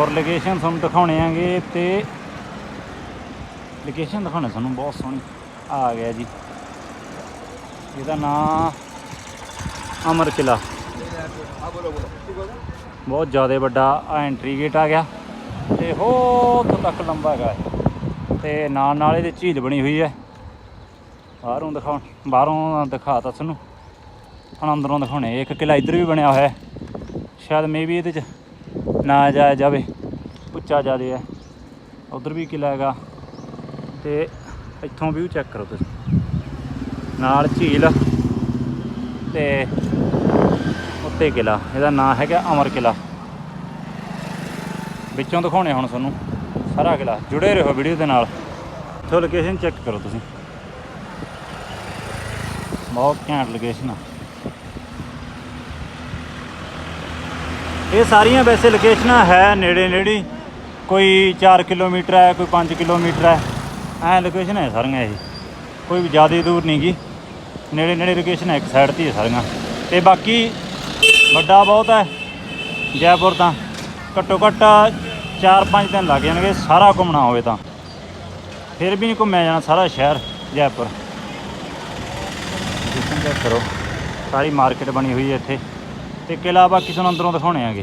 ਹੋਰ ਲੋਕੇਸ਼ਨ ਤੁਹਾਨੂੰ ਦਿਖਾਉਣੇ ਆਂਗੇ ਤੇ ਲੋਕੇਸ਼ਨ ਦਿਖਾਉਣੇ ਤੁਹਾਨੂੰ ਬਹੁਤ ਸੋਹਣੀ। ਆ ਗਿਆ ਜੀ। ਇਹਦਾ ਨਾਮ ਅਮਰ ਕਿਲਾ। ਬਹੁਤ ਜ਼ਿਆਦਾ ਵੱਡਾ ਐਂਟਰੀ ਗੇਟ ਆ ਗਿਆ ਤੇ ਹੋ ਉੱਥੋਂ ਤੱਕ ਲੰਬਾ ਹੈਗਾ ਇਹ। ਤੇ ਨਾਲ ਨਾਲ ਇਹਦੇ ਝੀਲ ਬਣੀ ਹੋਈ ਹੈ। ਬਾਹਰੋਂ ਦਿਖਾਉਣ, ਬਾਹਰੋਂ ਦਿਖਾਤਾ ਤੁਹਾਨੂੰ। ਹੁਣ ਅੰਦਰੋਂ ਦਿਖਾਉਣੇ, ਇੱਕ ਕਿਲਾ ਇੱਧਰ ਵੀ ਬਣਿਆ ਹੋਇਆ ਸ਼ਾਇਦ ਮੇ ਵੀ ਇਹਦੇ ਚ ਨਾ ਜਾਇਆ ਜਾਵੇ ਉੱਚਾ ਜ਼ਿਆਦੇ ਹੈ। ਉਧਰ ਵੀ ਕਿਲਾ ਹੈਗਾ ਤੇ ਇੱਥੋਂ ਵਿਊ ਚੈੱਕ ਕਰੋ ਤੁਸੀਂ। ਨਾਲ ਝੀਲ ਤੇ ਉੱਤੇ ਕਿਲਾ, ਇਹਦਾ ਨਾਮ ਹੈਗਾ ਅਮਰ ਕਿਲਾ। ਵਿੱਚੋਂ ਦਿਖਾਉਣੇ ਹੁਣ ਤੁਹਾਨੂੰ ਸਾਰਾ ਕਿਲਾ, ਜੁੜੇ ਰਹੋ ਵੀਡੀਓ ਦੇ ਨਾਲ। ਇੱਥੋਂ ਲੋਕੇਸ਼ਨ ਚੈੱਕ ਕਰੋ ਤੁਸੀਂ। ਬਹੁਤ ਘੈਂਟ ਲੋਕੇਸ਼ਨ ਆ। ਇਹ ਸਾਰੀਆਂ ਵੈਸੇ ਲੋਕੇਸ਼ਨਾਂ ਹੈ ਨੇੜੇ ਨੇੜੇ। ਕੋਈ 4 ਕਿਲੋਮੀਟਰ ਹੈ, ਕੋਈ 5 ਕਿਲੋਮੀਟਰ ਹੈ। ਐ ਲੋਕੇਸ਼ਨ ਹੈ ਸਾਰੀਆਂ ਇਹ। ਕੋਈ ਵੀ ਜ਼ਿਆਦਾ ਦੂਰ ਨਹੀਂ ਗੀ। ਨੇੜੇ ਨੇੜੇ ਲੋਕੇਸ਼ਨ ਹੈ, ਇੱਕ ਸਾਈਡ ਤੇ ਹੀ ਹੈ ਸਾਰੀਆਂ। ਤੇ ਬਾਕੀ ਵੱਡਾ ਬਹੁਤ ਹੈ, ਜੈਪੁਰ ਤਾਂ। ਘੱਟੋ ਘੱਟ 4-5 ਦਿਨ ਲੱਗ ਜਾਣਗੇ, ਸਾਰਾ ਘੁੰਮਣਾ ਹੋਵੇ ਤਾਂ। ਫਿਰ ਵੀ ਨਹੀਂ ਘੁੰਮਿਆ ਜਾਣਾ ਸਾਰਾ ਸ਼ਹਿਰ, ਜੈਪੁਰ। ਲੋਕੇਸ਼ਨ ਚੈੱਕ ਕਰੋ। ਸਾਰੀ ਮਾਰਕੀਟ ਬਣੀ ਹੋਈ ਹੈ ਇੱਥੇ। ਤੇ ਕਿਲਾ ਬਾਕੀ ਤੁਹਾਨੂੰ ਅੰਦਰੋਂ ਦਿਖਾਉਣੇ ਆਗੇ।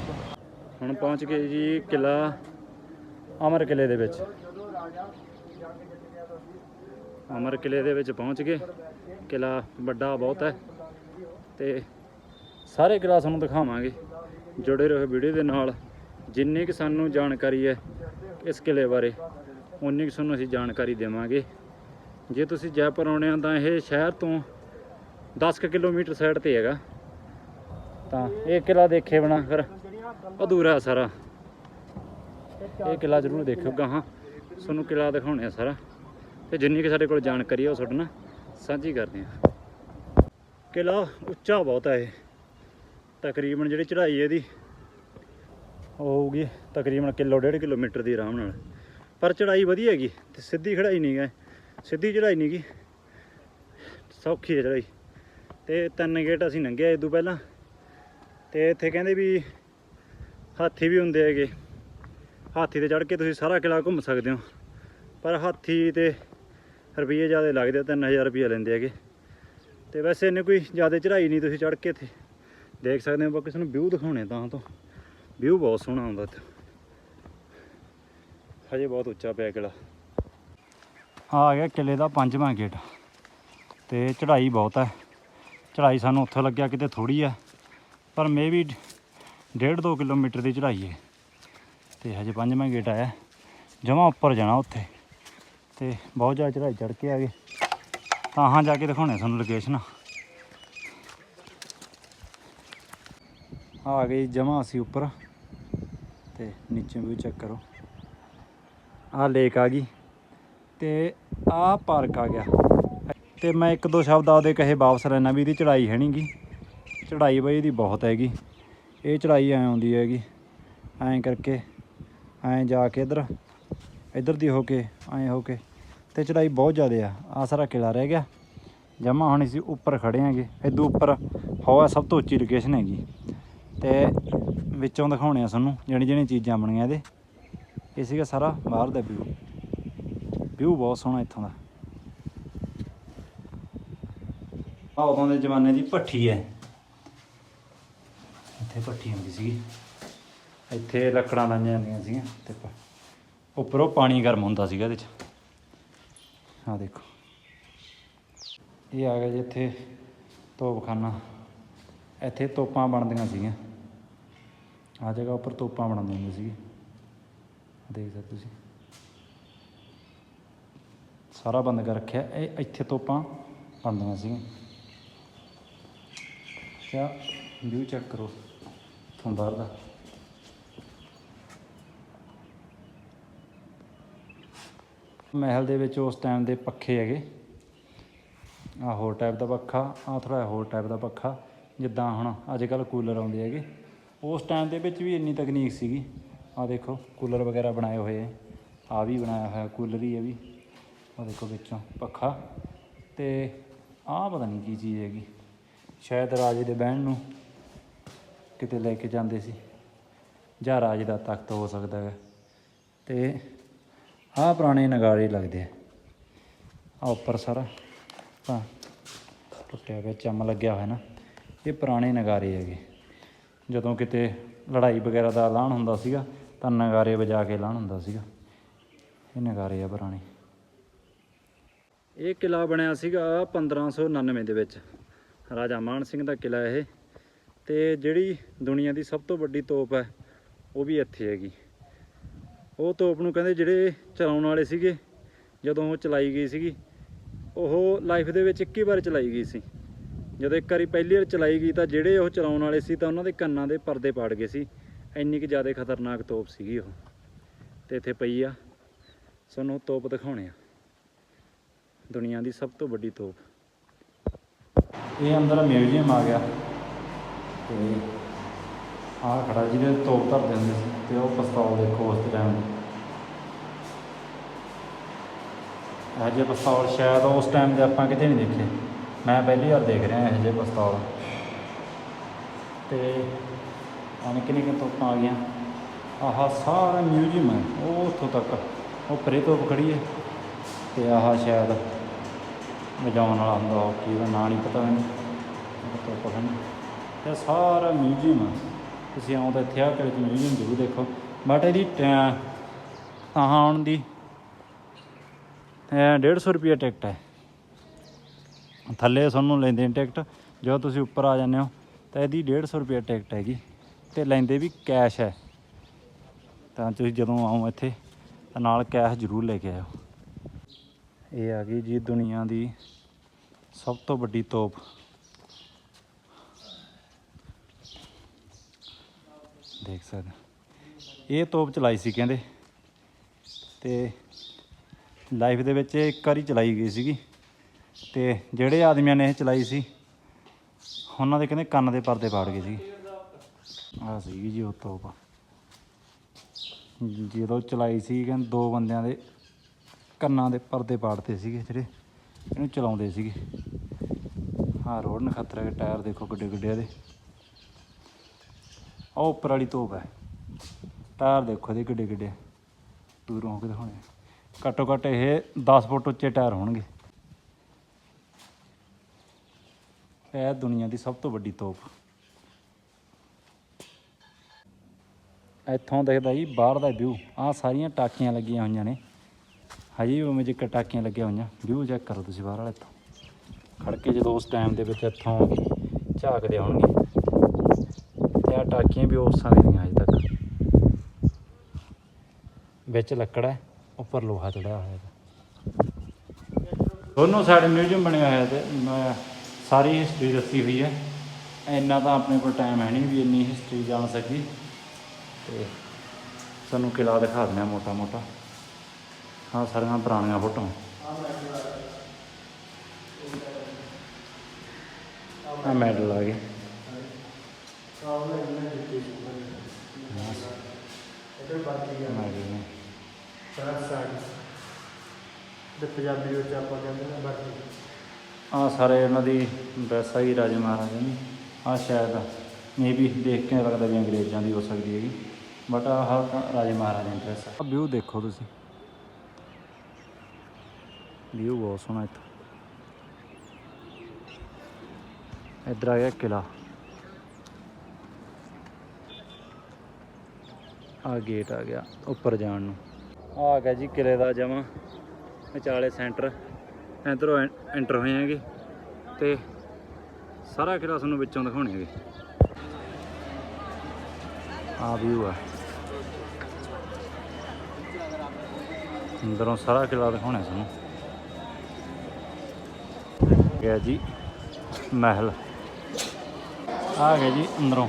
ਹੁਣ ਪਹੁੰਚ ਗਏ ਜੀ ਕਿਲਾ ਅਮਰ ਕਿਲੇ ਦੇ ਵਿੱਚ। ਅਮਰ ਕਿਲੇ ਦੇ ਵਿੱਚ ਪਹੁੰਚ ਗਏ। ਕਿਲਾ ਵੱਡਾ ਬਹੁਤ ਹੈ ਤੇ ਸਾਰੇ ਕਿਲਾ ਤੁਹਾਨੂੰ ਦਿਖਾਵਾਂਗੇ। ਜੁੜੇ ਰਹੋ ਵੀਡੀਓ ਦੇ ਨਾਲ। ਜਿੰਨੀ ਕਿ ਸਾਨੂੰ ਜਾਣਕਾਰੀ ਹੈ ਇਸ ਕਿਲੇ ਬਾਰੇ ਉਨੀ ਕਿ ਤੁਹਾਨੂੰ ਅਸੀਂ ਜਾਣਕਾਰੀ ਦੇਵਾਂਗੇ। ਜੇ ਤੁਸੀਂ ਜੈਪੁਰ ਆਉਣੇ ਹੋ ਤਾਂ ਇਹ ਸ਼ਹਿਰ ਤੋਂ 10 ਕੁ ਕਿਲੋਮੀਟਰ ਸਾਈਡ ਤੇ ਹੈਗਾ। ਤਾਂ ਇਹ ਕਿਲਾ ਦੇਖੇ ਬਣਾ ਫਿਰ। ਅਧੂਰਾ ਸਾਰਾ। ਇਹ ਕਿਲਾ ਜ਼ਰੂਰ ਦੇਖਿਓ ਹਾਂ। ਤੁਹਾਨੂੰ ਕਿਲਾ ਦਿਖਾਉਣੇ ਆ ਸਾਰਾ। ਤੇ ਜਿੰਨੀ ਕਿ ਸਾਡੇ ਕੋਲ ਜਾਣਕਾਰੀ ਆ ਉਹ ਤੁਹਾਡੇ ਨਾਲ ਸਾਂਝੀ ਕਰਦੇ ਹਾਂ ਕਿਲਾ ਉੱਚਾ ਬਹੁਤ ਹੈ ਇਹ। ਤਕਰੀਬਨ ਜਿਹੜੀ ਚੜ੍ਹਾਈ ਇਹਦੀ ਹੋਊਗੀ ਤਕਰੀਬਨ ਕਿਲੋ ਡੇਢ ਕਿਲੋਮੀਟਰ ਦੀ ਆਰਾਮ ਨਾਲ। ਪਰ ਚੜ੍ਹਾਈ ਵਧੀਆ ਹੈਗੀ ਤੇ ਸਿੱਧੀ ਖੜਾਈ ਨਹੀਂ ਹੈ। ਸਿੱਧੀ ਚੜ੍ਹਾਈ ਨਹੀਂ ਗੀ। ਸੌਖੀ ਹੈ ਚੜ੍ਹਾਈ। ਤੇ ਤਿੰਨ ਗੇਟ ਅਸੀਂ ਲੰਘਿਆ ਇਹ ਤੋਂ ਪਹਿਲਾਂ। ਤੇ ਇੱਥੇ ਕਹਿੰਦੇ ਵੀ ਹਾਥੀ ਵੀ ਹੁੰਦੇ ਹੈਗੇ। ਹਾਥੀ ਤੇ ਚੜ੍ਹ ਕੇ ਤੁਸੀਂ ਸਾਰਾ ਕਿਲਾ ਘੁੰਮ ਸਕਦੇ ਹੋ। ਪਰ ਹਾਥੀ ਤੇ ਰੁਪਈਏ ਜ਼ਿਆਦਾ ਲੱਗਦੇ ਆ 3000 ਰੁਪਈਆ ਲੈਂਦੇ ਹੈਗੇ। ਤੇ ਵੈਸੇ ਇਹਨੇ ਕੋਈ ਜ਼ਿਆਦਾ ਚੜ੍ਹਾਈ ਨਹੀਂ ਤੁਸੀਂ ਚੜ੍ਹ ਕੇ ਇੱਥੇ। ਦੇਖ ਸਕਦੇ ਹੋ ਬਾਕੀ ਤੁਹਾਨੂੰ ਵਿਊ ਦਿਖਾਉਣੇ ਤਾਂ ਤੋਂ। ਵਿਊ ਬਹੁਤ ਸੋਹਣਾ ਆਉਂਦਾ ਇੱਥੇ। ਹਜੇ ਬਹੁਤ ਉੱਚਾ ਪਿਆ ਕਿਲਾ ਆ ਗਿਆ ਕਿਲੇ ਦਾ ਪੰਜਵਾਂ ਗੇਟ। ਤੇ ਚੜ੍ਹਾਈ ਬਹੁਤ ਹੈ। ਚੜ੍ਹਾਈ ਸਾਨੂੰ ਉੱਥੇ ਲੱਗਿਆ ਕਿਤੇ ਥੋੜੀ ਹੈ। ਪਰ ਮੇ ਵੀ ਡੇਢ ਦੋ ਕਿਲੋਮੀਟਰ ਦੀ ਚੜ੍ਹਾਈ ਹੈ। ਤੇ ਹਜੇ ਪੰਜਵਾਂ ਗੇਟ ਆਇਆ। ਜਮਾ ਉੱਪਰ ਜਾਣਾ ਉੱਥੇ। ਤੇ ਬਹੁਤ ਜ਼ਿਆਦਾ ਚੜ੍ਹਾਈ ਚੜ੍ਹ ਕੇ ਆ ਗਏ। ਤਾਂ ਹਾਂ, ਜਾ ਕੇ ਦਿਖਾਉਣੇ ਤੁਹਾਨੂੰ ਲੋਕੇਸ਼ਨ ਆ ਗਈ ਜਮਾ ਅਸੀਂ ਉੱਪਰ। ਤੇ ਨੀਚੇ ਵੀ ਚੈੱਕ ਕਰੋ। ਆਹ ਲੇਕ ਆ ਗਈ। ਤੇ ਆਹ ਪਾਰਕ ਆ ਗਿਆ। ਤੇ ਮੈਂ ਇੱਕ ਦੋ ਸ਼ਬਦ ਆਪਦੇ ਕਹੇ ਵਾਪਸ ਲੈਣਾ ਵੀ ਇਹਦੀ ਚੜਾਈ ਹੈ ਨਹੀਂਗੀ ਚੜਾਈ ਬਈ ਇਹਦੀ ਬਹੁਤ ਹੈਗੀ। ਇਹ ਚੜਾਈ ਐ ਆਉਂਦੀ ਹੈਗੀ। ਐਂ ਕਰਕੇ, ਐਂ ਜਾ ਕੇ ਇਧਰ ਇਧਰ ਦੀ ਹੋ ਕੇ, ਐਂ ਹੋ ਕੇ। ਤੇ ਚੜਾਈ ਬਹੁਤ ਜ਼ਿਆਦਾ ਆ। ਆ ਸਾਰਾ ਕਿਲਾ ਰਹਿ ਗਿਆ। ਜਮਾ ਹੁਣ ਅਸੀਂ ਉੱਪਰ ਖੜੇ ਆਂਗੇ ਇਦੋਂ ਉੱਪਰ ਹਵਾ ਸਭ ਤੋਂ ਉੱਚੀ ਲੋਕੇਸ਼ਨ ਹੈਗੀ। ਤੇ ਵਿੱਚੋਂ ਦਿਖਾਉਣੇ ਆ ਤੁਹਾਨੂੰ ਜਿਹੜੀ ਜਿਹੜੀਆਂ ਚੀਜ਼ਾਂ ਬਣੀਆਂ ਇਹਦੇ। ਇਹ ਸੀਗਾ ਸਾਰਾ ਬਾਹਰ ਦਾ ਵਿਊ ਵਿਊ ਬਹੁਤ ਸੋਹਣਾ ਇੱਥੋਂ ਦਾ। ਆ ਉਦੋਂ ਦੇ ਜ਼ਮਾਨੇ ਦੀ ਭੱਠੀ ਹੈ। ਇੱਥੇ ਭੱਠੀ ਹੁੰਦੀ ਸੀਗੀ ਇੱਥੇ ਲੱਕੜਾਂ ਲਾਈਆਂ ਜਾਂਦੀਆਂ ਸੀਗੀਆਂ। ਤੇ ਉੱਪਰੋਂ ਪਾਣੀ ਗਰਮ ਹੁੰਦਾ ਸੀਗਾ ਇਹਦੇ 'ਚ। ਆਹ ਦੇਖੋ। ਇਹ ਆ ਗਿਆ ਜੀ ਇੱਥੇ ਤੋਪਖਾਨਾ। ਇੱਥੇ ਤੋਪਾਂ ਬਣਦੀਆਂ ਸੀਗੀਆਂ। ਆ ਜਗ੍ਹਾ ਉੱਪਰ ਤੋਪਾਂ ਬਣਾਉਂਦੇ ਹੁੰਦੇ ਸੀਗੇ ਦੇਖ ਸਕਦੇ ਤੁਸੀਂ। ਸਾਰਾ ਬੰਦ ਕਰ ਰੱਖਿਆ। ਇਹ ਇੱਥੇ ਤੋਪਾਂ ਬਣਦੀਆਂ ਸੀਗੀਆਂ। ਕਿਆ ਵਿਊ ਚੈੱਕ ਕਰੋ ਤੋਂ ਬਾਹਰ ਦਾ। ਮਹਿਲ ਦੇ ਵਿੱਚ ਉਸ ਟਾਈਮ ਦੇ ਪੱਖੇ ਹੈਗੇ। ਆ ਹੋਰ ਟਾਈਪ ਦਾ ਪੱਖਾ ਆ ਥੋੜਾ ਹੋਰ ਟਾਈਪ ਦਾ ਪੱਖਾ, ਜਿੱਦਾਂ ਹੁਣ ਅੱਜ ਕੱਲ ਕੂਲਰ ਆਉਂਦੇ ਹੈਗੇ। ਉਸ ਟਾਈਮ ਦੇ ਵਿੱਚ ਵੀ ਇੰਨੀ ਤਕਨੀਕ ਸੀਗੀ। ਆ ਦੇਖੋ ਕੂਲਰ ਵਗੈਰਾ ਬਣਾਏ ਹੋਏ ਹੈ ਆ ਵੀ ਬਣਾਇਆ ਹੋਇਆ ਕੂਲਰ ਹੀ ਹੈ ਵੀ। ਆ ਦੇਖੋ ਵਿੱਚੋਂ ਪੱਖਾ। ਤੇ ਆਹ ਪਤਾ ਨਹੀਂ ਕੀ ਚੀਜ਼ ਹੈਗੀ। ਸ਼ਾਇਦ ਰਾਜੇ ਦੇ ਬਹਿਣ ਨੂੰ ਕਿਤੇ ਲੈ ਕੇ ਜਾਂਦੇ ਸੀ। ਜਾਂ ਰਾਜ ਦਾ ਤਖਤ ਹੋ ਸਕਦਾ ਹੈ। ਤੇ ਆਹ ਪੁਰਾਣੇ ਨਗਾਰੇ ਲੱਗਦੇ ਆ। ਆ ਉੱਪਰ ਸਾਰਾ ਤਾਂ ਟੁੱਟਿਆ ਗਿਆ ਚੰਮ ਲੱਗਿਆ ਹੋਇਆ ਨਾ। ਇਹ ਪੁਰਾਣੇ ਨਗਾਰੇ ਹੈਗੇ। ਜਦੋਂ ਕਿਤੇ ਲੜਾਈ ਵਗੈਰਾ ਦਾ ਐਲਾਨ ਹੁੰਦਾ ਸੀਗਾ, ਤਾਂ ਨਗਾਰੇ ਵਜਾ ਕੇ ਐਲਾਨ ਹੁੰਦਾ ਸੀਗਾ। ਇਹ ਨਗਾਰੇ ਆ ਪੁਰਾਣੇ। ਇਹ ਕਿਲਾ ਬਣਿਆ ਸੀਗਾ 1599 ਦੇ ਵਿੱਚ। ਰਾਜਾ ਮਾਨ ਸਿੰਘ ਦਾ ਕਿਲਾ ਇਹ। ਤੇ ਜਿਹੜੀ ਦੁਨੀਆ ਦੀ ਸਭ ਤੋਂ ਵੱਡੀ ਤੋਪ ਹੈ, ਉਹ ਵੀ ਇੱਥੇ ਹੈਗੀ। ਉਹ ਤੋਪ ਨੂੰ ਕਹਿੰਦੇ ਜਿਹੜੇ ਚਲਾਉਣ ਵਾਲੇ ਸੀਗੇ, ਜਦੋਂ ਉਹ ਚਲਾਈ ਗਈ ਸੀਗੀ, ਉਹ ਲਾਈਫ ਦੇ ਵਿੱਚ ਇੱਕ ਹੀ ਵਾਰ ਚਲਾਈ ਗਈ ਸੀ। ਜਦੋਂ ਇੱਕ ਵਾਰੀ ਪਹਿਲੀ ਵਾਰ ਚਲਾਈ ਗਈ ਤਾਂ ਜਿਹੜੇ ਉਹ ਚਲਾਉਣ ਵਾਲੇ ਸੀ ਤਾਂ ਉਹਨਾਂ ਦੇ ਕੰਨਾਂ ਦੇ ਪਰਦੇ ਪਾੜ ਗਏ ਸੀ। ਇੰਨੀ ਕਿ ਜ਼ਿਆਦਾ ਖਤਰਨਾਕ ਤੋਪ ਸੀਗੀ ਉਹ। ਤੇ ਇੱਥੇ ਪਈ ਆ। ਸਾਨੂੰ ਤੋਪ ਦਿਖਾਉਣੇ ਆ। ਦੁਨੀਆ ਦੀ ਸਭ ਤੋਂ ਵੱਡੀ ਤੋਪ। ਇਹ ਅੰਦਰ ਮਿਊਜ਼ੀਅਮ ਆ ਗਿਆ। ਤੇ ਆਹ ਖੜਾ ਜਿਹਦੇ ਤੋਪ ਧਰਦੇ ਹੁੰਦੇ ਸੀ ਤੇ ਉਹ ਪਿਸਤੌਲ ਦੇਖੋ ਉਸ ਟਾਈਮ ਇਹ ਜਿਹੇ ਪਿਸਤੌਲ ਸ਼ਾਇਦ ਉਸ ਟਾਈਮ ਦੇ ਆਪਾਂ ਕਿਤੇ ਨਹੀਂ ਦੇਖੇ। ਮੈਂ ਪਹਿਲੀ ਵਾਰ ਦੇਖ ਰਿਹਾ ਇਹ ਜਿਹੇ ਪਿਸਤੌਲ ਤੇ ਆਹ ਨਿੱਕੇ ਤੋਪਾਂ ਆ ਗਈਆਂ। ਆਹ ਸਾਰਾ ਮਿਊਜ਼ੀਅਮ ਹੈ, ਉਹ ਉੱਥੋਂ ਤੱਕ। ਉਹ ਪਰੇ ਤੋਪ ਖੜੀ ਹੈ। ਤੇ ਆਹ ਸ਼ਾਇਦ ਵਜਾਉਣ ਵਾਲਾ ਹੁੰਦਾ, ਉਹ ਕੀ ਉਹਦਾ ਨਾਂ ਨਹੀਂ ਪਤਾ ਮੈਨੂੰ। ਉਹ ਤੋਪ ਖੜੀ ਤੇ ਸਾਰਾ ਮਿਊਜ਼ੀਅਮ ਆ। ਤੁਸੀਂ ਆਉਂ ਤਾਂ ਇੱਥੇ ਆ ਕੇ ਮਿਊਜ਼ੀਅਮ ਜ਼ਰੂਰ ਦੇਖੋ। ਬਟ ਇਹਦੀ ਟੈ- ਤਾਂ ਆਉਣ ਦੀ, ਇਹ 150 ਰੁਪਏ ਟਿਕਟ ਹੈ। ਥੱਲੇ ਤੁਹਾਨੂੰ ਲੈਂਦੇ ਨੇ ਟਿਕਟ। ਜਦੋਂ ਤੁਸੀਂ ਉੱਪਰ ਆ ਜਾਂਦੇ ਹੋ, ਤਾਂ ਇਹਦੀ 150 ਰੁਪਏ ਟਿਕਟ ਹੈਗੀ। ਤੇ ਲੈਂਦੇ ਵੀ ਕੈਸ਼ ਹੈ। ਤਾਂ ਤੁਸੀਂ ਜਦੋਂ ਆਓ ਇੱਥੇ, ਤਾਂ ਨਾਲ ਕੈਸ਼ ਜ਼ਰੂਰ ਲੈ ਕੇ ਆਇਓ। ਇਹ ਆ ਗਈ ਜੀ ਦੁਨੀਆ ਦੀ ਸਭ ਤੋਂ ਵੱਡੀ ਤੋਪ। ਦੇਖ ਸਕਦੇ। ਇਹ ਤੋਪ ਚਲਾਈ ਸੀ ਕਹਿੰਦੇ। ਤੇ ਲਾਈਫ ਦੇ ਵਿੱਚ ਇਹ ਇੱਕ ਵਾਰੀ ਚਲਾਈ ਗਈ ਸੀਗੀ। ਤੇ ਜਿਹੜੇ ਆਦਮੀਆਂ ਨੇ ਇਹ ਚਲਾਈ ਸੀ, ਉਹਨਾਂ ਦੇ ਕਹਿੰਦੇ ਕੰਨ ਦੇ ਪਰਦੇ ਪਾੜ ਗਏ ਸੀ ਆਹ ਸੀਗੀ ਜੀ ਉਹ ਤੋਪ। ਜਦੋਂ ਚਲਾਈ ਸੀ ਕਹਿੰਦੇ ਦੋ ਬੰਦਿਆਂ ਦੇ ਕੰਨਾਂ ਦੇ ਪਰਦੇ ਪਾੜਦੇ ਸੀਗੇ ਜਿਹੜੇ, ਇਹਨੂੰ ਚਲਾਉਂਦੇ ਸੀਗੇ। ਹਾਂ ਰੋਡ ਨਖਤਰਾ ਦੇ ਟਾਇਰ ਦੇਖੋ ਕਿੱਡੇ ਕਿੱਡੇ ਇਹਦੇ। ਉਹ ਉੱਪਰ ਵਾਲੀ ਤੋਪ ਹੈ। ਟਾਇਰ ਦੇਖੋ ਇਹਦੇ ਕਿੱਡੇ ਕਿੱਡੇ, ਦੂਰੋਂ ਹੋ ਕੇ ਦਿਖਾਉਣੇ ਘੱਟੋ ਘੱਟ ਇਹ 10 ਫੁੱਟ ਉੱਚੇ ਟਾਇਰ ਹੋਣਗੇ। ਇਹ ਦੁਨੀਆ ਦੀ ਸਭ ਤੋਂ ਵੱਡੀ ਤੋਪ ਇੱਥੋਂ ਦਿਖਦਾ ਜੀ, ਬਾਹਰ ਦਾ ਵਿਊ ਆਹ ਸਾਰੀਆਂ ਟਾਕੀਆਂ ਲੱਗੀਆਂ ਹੋਈਆਂ ਨੇ। ਹਜੇ ਉਵੇਂ ਜਿਹਾ ਟਾਕੀਆਂ ਲੱਗੀਆਂ ਹੋਈਆਂ। ਵਿਊ ਚੈੱਕ ਕਰੋ ਤੁਸੀਂ ਬਾਹਰ ਵਾਲੇ ਇੱਥੋਂ ਖੜ ਕੇ ਜਦੋਂ ਉਸ ਟਾਈਮ ਦੇ ਵਿੱਚ ਇੱਥੋਂ ਝਾਕਦੇ ਆਉਣਗੇ ਤੇ ਆ, ਟਾਕੀਆਂ ਵੀ ਉਸ ਸਮੇਂ ਦੀਆਂ ਅਜੇ ਤੱਕ। ਵਿੱਚ ਲੱਕੜ ਹੈ, ਉੱਪਰ ਲੋਹਾ ਚੜਿਆ ਹੋਇਆ ਹੈ ਦੋਨੋਂ ਸਾਈਡ ਮਿਊਜ਼ੀਅਮ ਬਣਿਆ ਹੋਇਆ ਤੇ, ਮੈਂ ਸਾਰੀ ਹਿਸਟਰੀ ਦੱਸੀ ਹੋਈ ਹੈ। ਇੰਨਾ ਤਾਂ ਆਪਣੇ ਕੋਲ ਟਾਈਮ ਹੈ ਨਹੀਂ ਵੀ ਇੰਨੀ ਹਿਸਟਰੀ ਜਾਣ ਸਕੀ। ਤੇ ਸਾਨੂੰ ਕਿਲਾ ਦਿਖਾ ਦਿੰਦੇ ਹਾਂ ਮੋਟਾ ਮੋਟਾ ਹਾਂ, ਸਾਰੀਆਂ ਪੁਰਾਣੀਆਂ ਫੋਟੋਆਂ। ਆ ਮੈਡਲ ਆ ਨੇ ਤੇ ਪੰਜਾਬੀ ਵਿੱਚ ਆਪਾਂ ਕਹਿੰਦੇ ਨੇ ਬਾਕੀ। ਆ ਸਾਰੇ ਉਹਨਾਂ ਦੀ ਡਰੈਸ ਆਈ ਰਾਜੇ ਮਹਾਰਾਜਾ ਦੀ ਆ ਸ਼ਾਇਦ ਮੇਬੀ ਦੇਖ ਕੇ ਲੱਗਦਾ ਵੀ ਅੰਗਰੇਜ਼ਾਂ ਦੀ ਹੋ ਸਕਦੀ ਹੈਗੀ। ਬਟ ਆਹ ਤਾਂ ਰਾਜੇ ਮਹਾਰਾਜਾ ਦੀ ਡਰੈਸ ਆ। ਵਿਊ ਦੇਖੋ ਤੁਸੀਂ। ਵਿਊ ਬਹੁਤ ਸੋਹਣਾ ਇੱਥੇ। ਇੱਧਰ ਆ ਗਿਆ ਕਿਲਾ ਆ ਗੇਟ ਆ ਗਿਆ ਉੱਪਰ ਜਾਣ ਨੂੰ। ਆਹ ਆ ਗਿਆ ਜੀ ਕਿਲੇ ਦਾ ਜਮਾ, ਵਿਚਾਲੇ ਸੈਂਟਰ ਇੱਧਰੋਂ ਐਂਟਰ ਹੋਏ ਹੈਗੇ ਤੇ ਸਾਰਾ ਕਿਲਾ ਤੁਹਾਨੂੰ ਵਿੱਚੋਂ ਦਿਖਾਉਣੇ ਹੈਗੇ। ਆ ਵਿਊ ਆ। ਅੰਦਰੋਂ ਸਾਰਾ ਕਿਲਾ ਦਿਖਾਉਣਾ ਤੁਹਾਨੂੰ। ਗਿਆ ਜੀ ਮਹਿਲ। ਆ ਗਿਆ ਜੀ ਅੰਦਰੋਂ।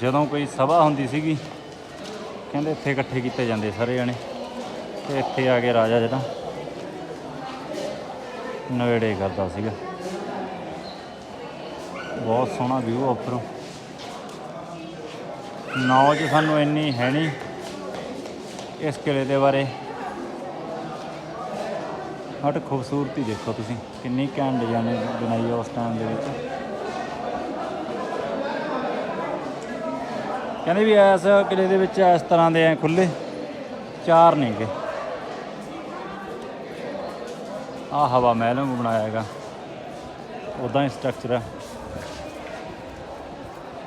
ਜਦੋਂ ਕੋਈ ਸਭਾ ਹੁੰਦੀ ਸੀਗੀ, ਕਹਿੰਦੇ ਇੱਥੇ ਇਕੱਠੇ ਕੀਤੇ ਜਾਂਦੇ ਸਾਰੇ ਜਣੇ, ਤੇ ਇੱਥੇ ਆ ਕੇ ਰਾਜਾ ਜਿਹੜਾ ਨਵੇੜੇ ਕਰਦਾ ਸੀਗਾ। ਬਹੁਤ ਸੋਹਣਾ ਵਿਊ ਉੱਪਰੋਂ। ਨੌਜ ਸਾਨੂੰ ਇੰਨੀ ਹੈ ਨਹੀਂ ਇਸ ਕਿਲੇ ਦੇ ਬਾਰੇ। ਹਟ ਖੂਬਸੂਰਤੀ ਦੇਖੋ ਤੁਸੀਂ, ਕਿੰਨੀ ਘੈਂਟ ਡਿਜ਼ਾਈਨ ਬਣਾਈ ਆ ਉਸ ਟਾਈਮ ਦੇ ਵਿੱਚ। ਕਹਿੰਦੇ ਵੀ ਇਸ ਕਿਲੇ ਦੇ ਵਿੱਚ ਇਸ ਤਰ੍ਹਾਂ ਦੇ ਐ ਖੁੱਲੇ ਚਾਰ ਨੇਗੇ ਆ ਹਵਾ ਮਹਿਲ ਨੂੰ ਬਣਾਇਆ ਹੈਗਾ। ਉਦਾਂ ਹੀ ਸਟਰਕਚਰ ਹੈ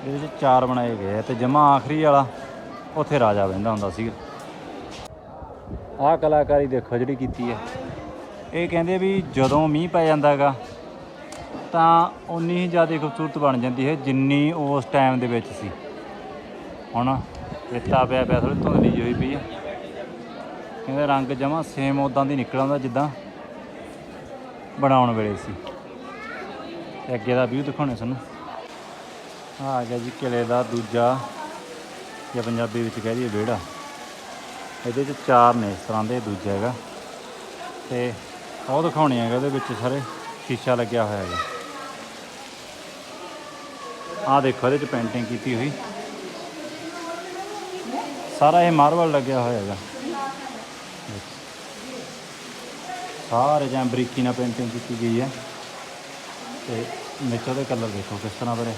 ਇਹਦੇ ਵਿੱਚ ਚਾਰ ਬਣਾਏ ਗਏ ਆ ਤੇ ਜਮਾ ਆਖਰੀ ਵਾਲਾ ਉੱਥੇ ਰਾਜਾ ਬਹਿੰਦਾ ਹੁੰਦਾ ਸੀ ਆਹ ਕਲਾਕਾਰੀ ਦੇਖੋ ਜਿਹੜੀ ਕੀਤੀ ਹੈ। ਇਹ ਕਹਿੰਦੇ ਵੀ ਜਦੋਂ ਮੀਂਹ ਪੈ ਜਾਂਦਾ ਹੈਗਾ, ਤਾਂ ਉਨੀ ਹੀ ਜ਼ਿਆਦਾ ਖੂਬਸੂਰਤ ਬਣ ਜਾਂਦੀ ਹੈ ਜਿੰਨੀ ਉਸ ਟਾਈਮ ਦੇ ਵਿੱਚ ਸੀ। ਹੁਣ ਰੇਤਾ ਪਿਆ ਪਿਆ ਥੋੜੀ ਧੁੰਦਲੀ ਹੋਈ ਪਈ ਕਹਿੰਦੇ ਰੰਗ ਜਮਾ ਸੇਮ ਉਦਾਂ ਦੀ ਨਿਕਲ ਆਉਂਦਾ ਜਿੱਦਾਂ ਬਣਾਉਣ ਵੇਲੇ ਸੀ। ਤੇ ਅੱਗੇ ਦਾ ਵਿਊ ਦਿਖਾਉਣੇ ਸਾਨੂੰ ਆਹ ਆ ਗਿਆ ਜੀ ਕਿਲੇ ਦਾ ਦੂਜਾ, ਜਾਂ ਪੰਜਾਬੀ ਵਿੱਚ ਕਹਿ ਦਈਏ ਵਿਹੜਾ। ਇਹਦੇ ਚ ਚਾਰ ਨੇ ਇਸ ਤਰ੍ਹਾਂ ਦੇ, ਦੂਜਾ ਹੈਗਾ। ਤੇ ਉਹ ਦਿਖਾਉਣੇ ਹੈਗਾ ਉਹਦੇ ਵਿੱਚ ਸਾਰੇ, ਸ਼ੀਸ਼ਾ ਲੱਗਿਆ ਹੋਇਆ ਹੈਗਾ। ਆਹ ਦੇਖੋ ਇਹਦੇ ਚ ਪੇਂਟਿੰਗ ਕੀਤੀ ਹੋਈ। ਸਾਰਾ ਇਹ ਮਾਰਬਲ ਲੱਗਿਆ ਹੋਇਆ ਹੈਗਾ। ਸਾਰੇ ਜਾਂ ਬਰੀਕੀ ਨਾਲ ਪੇਂਟਿੰਗ ਕੀਤੀ ਗਈ ਹੈ। ਤੇ ਨੀਚੇ ਦੇ ਕਲਰ ਦੇਖੋ ਕਿਸ ਤਰ੍ਹਾਂ ਬਣੇ।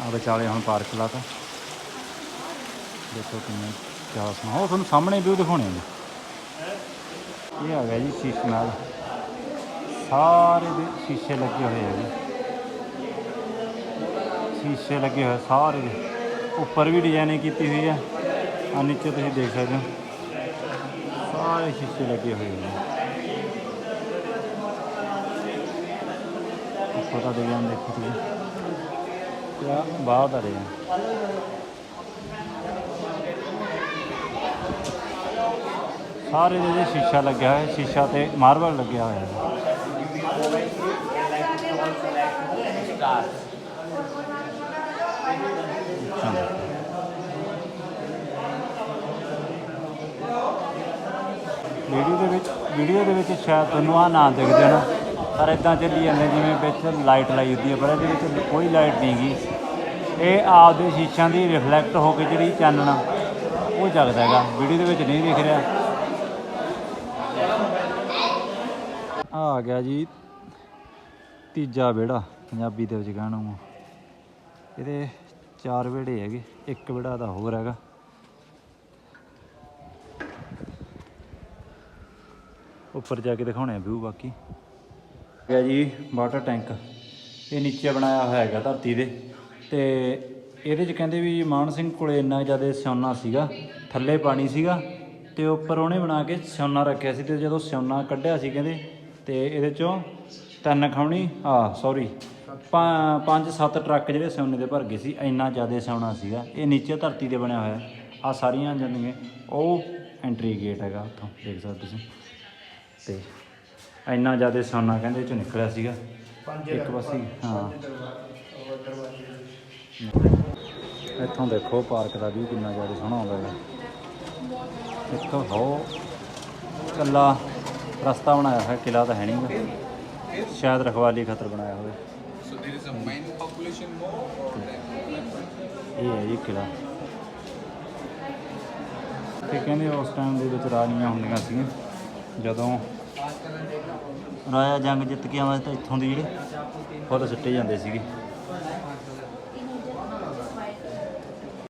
ਆ ਵਿਚਾਲੇ ਹੁਣ ਪਾਰਕ ਲਾਤਾ। ਦੇਖੋ ਕਿੰਨੇ ਕਿਆ ਸੋਹਣਾ ਉਹ ਤੁਹਾਨੂੰ ਸਾਹਮਣੇ ਵਿਊ ਦਿਖਾਉਣੇ ਨੇ ਇਹ ਆ ਗਿਆ ਜੀ ਸ਼ੀਸ਼ ਮਹਿਲ ਸਾਰੇ ਦੇ ਸ਼ੀਸ਼ੇ ਲੱਗੇ ਹੋਏ ਹੈਗੇ ਸ਼ੀਸ਼ੇ ਲੱਗੇ ਹੋਏ ਸਾਰੇ ਦੇ। ਉੱਪਰ ਵੀ ਡਿਜ਼ਾਈਨਿੰਗ ਕੀਤੀ ਹੋਈ ਹੈ ਆ ਨੀਚੇ ਤੁਸੀਂ ਦੇਖ ਸਕਦੇ ਹੋ। ਸਾਰੇ ਸ਼ੀਸ਼ੇ ਲੱਗੇ ਹੋਏ ਨੇ ਉੱਪਰ ਦਾ ਡਿਜ਼ਾਈਨ ਦੇਖੋ ਤੁਸੀਂ। ਕਿਆ ਬਾਹਰ ਦਾ ਡਿਜ਼ਾਈਨ ਸਾਰੇ ਦੇ ਸ਼ੀਸ਼ਾ ਲੱਗਿਆ ਹੋਇਆ, ਸ਼ੀਸ਼ਾ ਤੇ ਮਾਰਬਲ ਲੱਗਿਆ ਹੋਇਆ। ਹੈ ਅੱਛਾ। ਵੀਡੀਓ ਦੇ ਵਿੱਚ ਵੀਡੀਓ ਦੇ ਵਿੱਚ ਸ਼ਾਇਦ ਤੁਹਾਨੂੰ ਆ ਨਾ ਦਿਖਦੇ ਨਾ ਪਰ ਇਦਾਂ ਚੱਲੀ ਜਾਂਦੇ ਜਿਵੇਂ ਵਿੱਚ ਲਾਈਟ ਲਾਈ ਹੁੰਦੀ ਹੈ, ਪਰ ਇਹਦੇ ਵਿੱਚ ਕੋਈ ਲਾਈਟ ਨਹੀਂ ਗਈ ਇਹ ਆਪਦੇ ਸ਼ੀਸ਼ਿਆਂ ਦੀ ਰਿਫਲੈਕਟ ਹੋ ਕੇ ਜਿਹੜੀ ਚਾਨਣ ਉਹ ਜਗਦਾ ਹੈਗਾ। ਵੀਡੀਓ ਦੇ ਵਿੱਚ ਨਹੀਂ ਦਿਖ ਰਿਹਾ। ਆ ਗਿਆ ਜੀ। ਤੀਜਾ ਵਿਹੜਾ ਪੰਜਾਬੀ ਦੇ ਵਿੱਚ ਕਹਿਣ ਨੂੰ। ਇਹਦੇ ਚਾਰ ਵਿਹੜੇ ਹੈਗੇ, ਇੱਕ ਵਿਹੜਾ ਦਾ ਹੋਰ ਹੈਗਾ। ਉੱਪਰ ਜਾ ਕੇ ਦਿਖਾਉਣੇ ਆ ਵਿਊ ਬਾਕੀ। ਗਿਆ ਜੀ ਵਾਟਰ ਟੈਂਕ ਇਹ ਨੀਚੇ ਬਣਾਇਆ ਹੋਇਆ ਹੈਗਾ ਧਰਤੀ ਦੇ। ਤੇ ਇਹਦੇ ਚ ਕਹਿੰਦੇ ਵੀ ਮਾਨ ਸਿੰਘ ਕੋਲੇ ਇੰਨਾ ਜ਼ਿਆਦਾ ਸਿਉਨਾ ਸੀਗਾ, ਥੱਲੇ ਪਾਣੀ ਸੀਗਾ, ਤੇ ਉੱਪਰ ਉਹਨੇ ਬਣਾ ਕੇ ਸਿਉਨਾ ਰੱਖਿਆ ਸੀ, ਤੇ ਜਦੋਂ ਸਿਉਨਾ ਕੱਢਿਆ ਸੀ ਕਹਿੰਦੇ, ਤੇ ਇਹਦੇ ਚੋਂ ਤਿੰਨ ਖਾਉਣੀ? ਆ ਸੌਰੀ ਪੰਜ ਸੱਤ ਟਰੱਕ ਜਿਹੜੇ ਸਿਉਨੇ ਦੇ ਭਰ ਗਏ ਸੀ ਇੰਨਾ ਜ਼ਿਆਦਾ ਸਿਉਨਾ ਸੀਗਾ। ਇਹ ਨੀਚੇ ਧਰਤੀ ਤੇ ਬਣਿਆ ਹੋਇਆ। ਆ ਸਾਰੀਆਂ ਜਾਂਦੀਆਂ। ਉਹ ਐਂਟਰੀ ਗੇਟ ਹੈਗਾ ਉੱਥੋਂ ਦੇਖ ਸਕਦੇ ਤੁਸੀਂ। ਤੇ ਇੰਨਾ ਜ਼ਿਆਦਾ ਸੋਨਾ ਕਹਿੰਦੇ ਚੋਂ ਨਿਕਲਿਆ ਸੀਗਾ। ਇੱਕ ਪਾਸੇ ਹਾਂ। ਇੱਥੋਂ ਦੇਖੋ ਪਾਰਕ ਦਾ ਵੀ ਕਿੰਨਾ ਜ਼ਿਆਦਾ ਸੋਹਣਾ ਆਉਂਦਾ ਹੈ ਇੱਕ ਹੋ ਕੱਲਾ ਰਸਤਾ ਬਣਾਇਆ ਹੋਇਆ ਕਿਲਾ ਤਾਂ ਹੈ ਨਹੀਂਗਾ ਸ਼ਾਇਦ ਰਖਵਾਲੀ ਖਾਤਰ ਬਣਾਇਆ ਹੋਵੇ। So there is a main population more. ਇਹ ਹੈ ਜੀ ਕਿਲਾ। ਤੇ ਕਹਿੰਦੇ ਉਸ ਟਾਈਮ ਦੇ ਵਿੱਚ ਰਾਣੀਆਂ ਹੁੰਦੀਆਂ ਸੀਗੀਆਂ। ਜਦੋਂ ਰਾਜਾ ਜੰਗ ਜਿੱਤ ਕੇ ਆਉਂਦਾ ਤਾਂ ਇੱਥੋਂ ਦੀ ਜਿਹੜੇ ਫੁੱਲ ਸਿੱਟੇ ਜਾਂਦੇ ਸੀਗੇ।